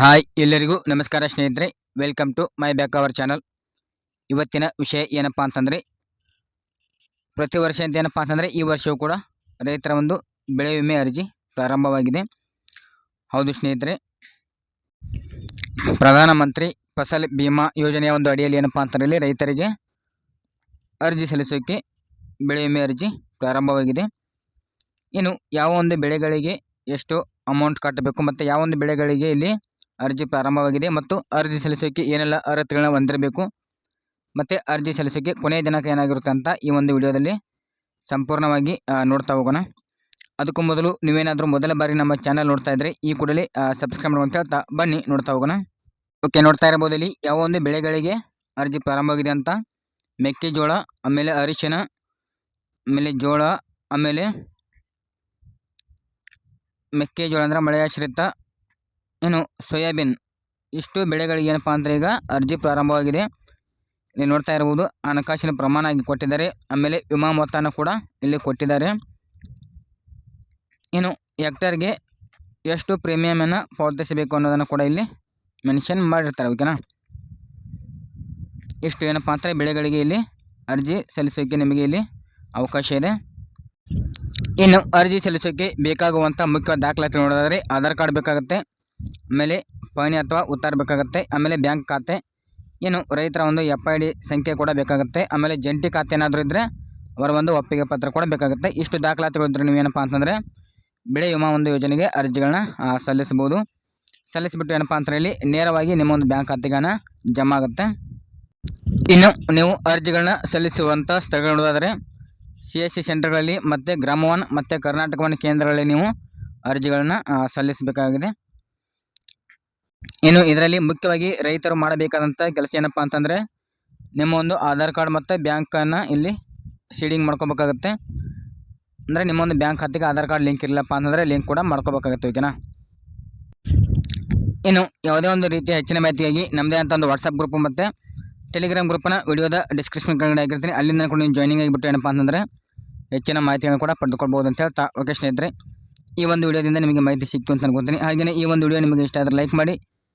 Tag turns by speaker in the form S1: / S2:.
S1: Hi, ಎಲ್ಲರಿಗೂ ನಮಸ್ಕಾರ ಸ್ನೇಹಿತರೆ. Welcome to my back our channel ಇವತ್ತಿನ ವಿಷಯ ಏನಪ್ಪ ಅಂತಂದರೆ, ಪ್ರತಿ ವರ್ಷ ಅಂತ ಏನಪ್ಪ ಅಂತಂದರೆ, ಈ ವರ್ಷವೂ ಕೂಡ ರೈತರ ಒಂದು ಬೆಳೆ ವಿಮೆ ಅರ್ಜಿ ಪ್ರಾರಂಭವಾಗಿದೆ. ಹೌದು ಸ್ನೇಹಿತರೆ. ಪ್ರಧಾನಮಂತ್ರಿ ಫಸಲ್ ಬಿಮಾ ಯೋಜನೆಯ ಒಂದು ಅಡಿಯಲ್ಲಿ ಏನಪ್ಪ ಅಂತಂದರೆ ರೈತರಿಗೆ ಅರ್ಜಿ ಸಲ್ಲಿಸೋಕ್ಕೆ ಬೆಳೆ ವಿಮೆ ಅರ್ಜಿ ಪ್ರಾರಂಭವಾಗಿದೆ. ಇನ್ನು ಯಾವ ಒಂದು ಬೆಳೆಗಳಿಗೆ ಎಷ್ಟು ಅಮೌಂಟ್ ಕಟ್ಟಬೇಕು, ಮತ್ತು ಯಾವ ಒಂದು ಬೆಳೆಗಳಿಗೆ ಇಲ್ಲಿ ಅರ್ಜಿ ಪ್ರಾರಂಭವಾಗಿದೆ ಮತ್ತು ಅರ್ಜಿ ಸಲ್ಲಿಸೋಕ್ಕೆ ಏನೆಲ್ಲ ಅರ್ಹತೆಗಳನ್ನ ಹೊಂದಿರಬೇಕು ಮತ್ತು ಅರ್ಜಿ ಸಲ್ಲಿಸೋಕ್ಕೆ ಕೊನೆಯ ದಿನಾಂಕ ಏನಾಗಿರುತ್ತೆ ಅಂತ ಈ ಒಂದು ವಿಡಿಯೋದಲ್ಲಿ ಸಂಪೂರ್ಣವಾಗಿ ನೋಡ್ತಾ ಹೋಗೋಣ. ಅದಕ್ಕೂ ಮೊದಲು ನೀವೇನಾದರೂ ಮೊದಲ ಬಾರಿ ನಮ್ಮ ಚಾನಲ್ ನೋಡ್ತಾ ಇದ್ದರೆ ಈ ಕೂಡಲೇ ಸಬ್ಸ್ಕ್ರೈಬ್ ಮಾಡುವಂತ ಹೇಳ್ತಾ ಬನ್ನಿ, ನೋಡ್ತಾ ಹೋಗೋಣ. ಓಕೆ, ನೋಡ್ತಾ ಇರ್ಬೋದು ಇಲ್ಲಿ ಯಾವ ಒಂದು ಬೆಳೆಗಳಿಗೆ ಅರ್ಜಿ ಪ್ರಾರಂಭವಾಗಿದೆ ಅಂತ. ಮೆಕ್ಕೆಜೋಳ, ಆಮೇಲೆ ಅರಿಶಿನ, ಆಮೇಲೆ ಜೋಳ, ಆಮೇಲೆ ಮೆಕ್ಕೆಜೋಳ ಅಂದರೆ ಮಳೆಯಾಶ್ರಿತ ಇನ್ನು ಸೋಯಾಬೀನ್. ಇಷ್ಟು ಬೆಳೆಗಳಿಗೆ ಏನಪ್ಪ ಅಂದರೆ ಈಗ ಅರ್ಜಿ ಪ್ರಾರಂಭವಾಗಿದೆ. ಇಲ್ಲಿ ನೋಡ್ತಾ ಇರ್ಬೋದು, ಹಣಕಾಸಿನ ಪ್ರಮಾಣ ಆಗಿ ಕೊಟ್ಟಿದ್ದಾರೆ. ಆಮೇಲೆ ವಿಮಾ ಮೊತ್ತನ ಕೂಡ ಇಲ್ಲಿ ಕೊಟ್ಟಿದ್ದಾರೆ. ಇನ್ನು ಎಕ್ಟರ್ಗೆ ಎಷ್ಟು ಪ್ರೀಮಿಯಮನ್ನು ಪಾವತಿಸಬೇಕು ಅನ್ನೋದನ್ನು ಕೂಡ ಇಲ್ಲಿ ಮೆನ್ಷನ್ ಮಾಡಿರ್ತಾರೆ ಓಕೆನಾ ಇಷ್ಟು ಏನಪ್ಪ ಅಂದರೆ ಬೆಳೆಗಳಿಗೆ ಇಲ್ಲಿ ಅರ್ಜಿ ಸಲ್ಲಿಸೋಕ್ಕೆ ನಿಮಗೆ ಇಲ್ಲಿ ಅವಕಾಶ ಇದೆ. ಇನ್ನು ಅರ್ಜಿ ಸಲ್ಲಿಸೋಕ್ಕೆ ಬೇಕಾಗುವಂಥ ಮುಖ್ಯ ದಾಖಲಾತಿ ನೋಡೋದಾದರೆ ಆಧಾರ್ ಕಾರ್ಡ್ ಬೇಕಾಗುತ್ತೆ. ಆಮೇಲೆ ಪಹಣಿ ಅಥವಾ ಉತ್ತಾರ ಬೇಕಾಗುತ್ತೆ. ಆಮೇಲೆ ಬ್ಯಾಂಕ್ ಖಾತೆ. ಏನು ರೈತರ ಒಂದು ಎಫ್ ಐ ಡಿ ಸಂಖ್ಯೆ ಕೂಡ ಬೇಕಾಗುತ್ತೆ. ಆಮೇಲೆ ಜಂಟಿ ಖಾತೆ ಏನಾದರೂ ಇದ್ದರೆ ಅವರ ಒಂದು ಒಪ್ಪಿಗೆ ಪತ್ರ ಕೂಡ ಬೇಕಾಗುತ್ತೆ. ಇಷ್ಟು ದಾಖಲಾತಿಗಳಿದ್ರೆ ನೀವೇನಪ್ಪ ಅಂತಂದರೆ ಬೆಳೆ ವಿಮಾ ಒಂದು ಯೋಜನೆಗೆ ಅರ್ಜಿಗಳನ್ನ ಸಲ್ಲಿಸಬಹುದು. ಸಲ್ಲಿಸಿಬಿಟ್ಟು ಏನಪ್ಪ ಅಂತ ಹೇಳಿ ನೇರವಾಗಿ ನಿಮ್ಮ ಒಂದು ಬ್ಯಾಂಕ್ ಖಾತೆಗೆ ಹಣ ಜಮಾ ಆಗುತ್ತೆ ಇನ್ನು ನೀವು ಅರ್ಜಿಗಳನ್ನ ಸಲ್ಲಿಸುವಂಥ ಸ್ಥಳಗಳು ನೋಡೋದಾದರೆ ಸಿ ಎಸ್ ಸಿ ಸೆಂಟರ್ಗಳಲ್ಲಿ ಮತ್ತು ಗ್ರಾಮವನ್ ಮತ್ತು ಕರ್ನಾಟಕ ವನ್ ಕೇಂದ್ರಗಳಲ್ಲಿ ನೀವು ಅರ್ಜಿಗಳನ್ನ ಸಲ್ಲಿಸಬೇಕಾಗಿದೆ. ಇನ್ನು ಇದರಲ್ಲಿ ಮುಖ್ಯವಾಗಿ ರೈತರು ಮಾಡಬೇಕಾದಂಥ ಕೆಲಸ ಏನಪ್ಪ ಅಂತಂದರೆ ನಿಮ್ಮ ಒಂದು ಆಧಾರ್ ಕಾರ್ಡ್ ಮತ್ತು ಬ್ಯಾಂಕನ್ನು ಇಲ್ಲಿ ಸೀಡಿಂಗ್ ಮಾಡ್ಕೋಬೇಕಾಗುತ್ತೆ. ಅಂದರೆ ನಿಮ್ಮ ಒಂದು ಬ್ಯಾಂಕ್ ಖಾತೆಗೆ ಆಧಾರ್ ಕಾರ್ಡ್ ಲಿಂಕ್ ಇರಲಿಲ್ಲಪ್ಪ ಅಂತಂದರೆ ಲಿಂಕ್ ಕೂಡ ಮಾಡ್ಕೋಬೇಕಾಗುತ್ತೆ, ಓಕೆನಾ? ಇನ್ನು ಯಾವುದೇ ಒಂದು ರೀತಿಯ ಹೆಚ್ಚಿನ ಮಾಹಿತಿಗಾಗಿ ನಮ್ಮದೇ ಅಂತ ಒಂದು ವಾಟ್ಸಪ್ ಗ್ರೂಪ್ ಮತ್ತು ಟೆಲಿಗ್ರಾಮ್ ಗ್ರೂಪನ್ನು ವಿಡಿಯೋದ ಡಿಸ್ಕ್ರಿಪ್ಷನ್ ಕೆಳಗಡೆ ಆಗಿರ್ತೀನಿ ಅಲ್ಲಿಂದ ಕೂಡ ನೀವು ಜಾಯ್ನಿಂಗ್ ಆಗಿಬಿಟ್ಟು ಏನಪ್ಪ ಅಂತಂದರೆ ಹೆಚ್ಚಿನ ಮಾಹಿತಿಯನ್ನು ಕೂಡ ಪಡೆದುಕೊಳ್ಬೋದು ಅಂತ ಹೇಳ್ತಾ, ಓಕೆ ಸ್ನೇಹಿತರೆ? ಈ ಒಂದು ವಿಡಿಯೋದಿಂದ ನಿಮಗೆ ಮಾಹಿತಿ ಸಿಕ್ತು ಅಂತ ಅನ್ಕೊತೀನಿ. ಹಾಗೆಯೇ ಈ ಒಂದು ವಿಡಿಯೋ ನಿಮಗೆ ಇಷ್ಟ ಆದರೆ ಲೈಕ್ ಮಾಡಿ